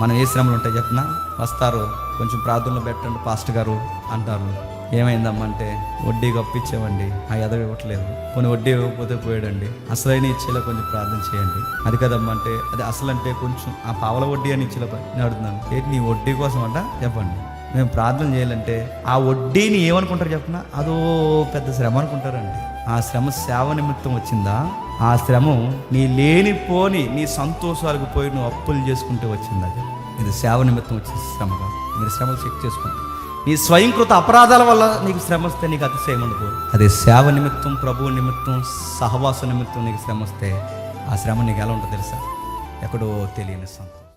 మనం ఏ శ్రమలు ఉంటాయి చెప్పిన? వస్తారు. కొంచెం ప్రార్థనలో పెట్టండి పాస్ట్ గారు అంటారు. ఏమైందమ్మా అంటే వడ్డీ కప్పించామండి ఆ ఎదవ ఇవ్వట్లేదు. కొన్ని వడ్డీ ఇవ్వకపోతే పోయాడండి. అసలైన ఇచ్చేలా కొంచెం ప్రార్థన చేయండి. అది కదమ్మంటే అది అసలు అంటే కొంచెం ఆ పావల వడ్డీ అని ఇచ్చేలా నేను అడుగుతున్నాను. ఏంటి నీ వడ్డీ కోసం అంట? చెప్పండి. మేము ప్రార్థన చేయాలంటే ఆ వడ్డీని ఏమనుకుంటారు చెప్పిన? అదో పెద్ద శ్రమ అనుకుంటారండి. ఆ శ్రమ సేవ నిమిత్తం వచ్చిందా? ఆ శ్రమ నీ లేనిపోని నీ సంతోషాలకు పోయి నువ్వు అప్పులు చేసుకుంటే వచ్చిందా ఇది సేవ నిమిత్తం వచ్చే శ్రమ మీరు శ్రమలు చెక్ చేసుకోండి. నీ స్వయంకృత అపరాధాల వల్ల నీకు శ్రమ వస్తే నీకు అతిశయం ఉండదు. అదే సేవ నిమిత్తం ప్రభువు నిమిత్తం సహవాస నిమిత్తం నీకు శ్రమ వస్తే ఆ శ్రమ నీకు ఎలా ఉంటుందో తెలుసా? ఎక్కడో తెలియని సంతోషం.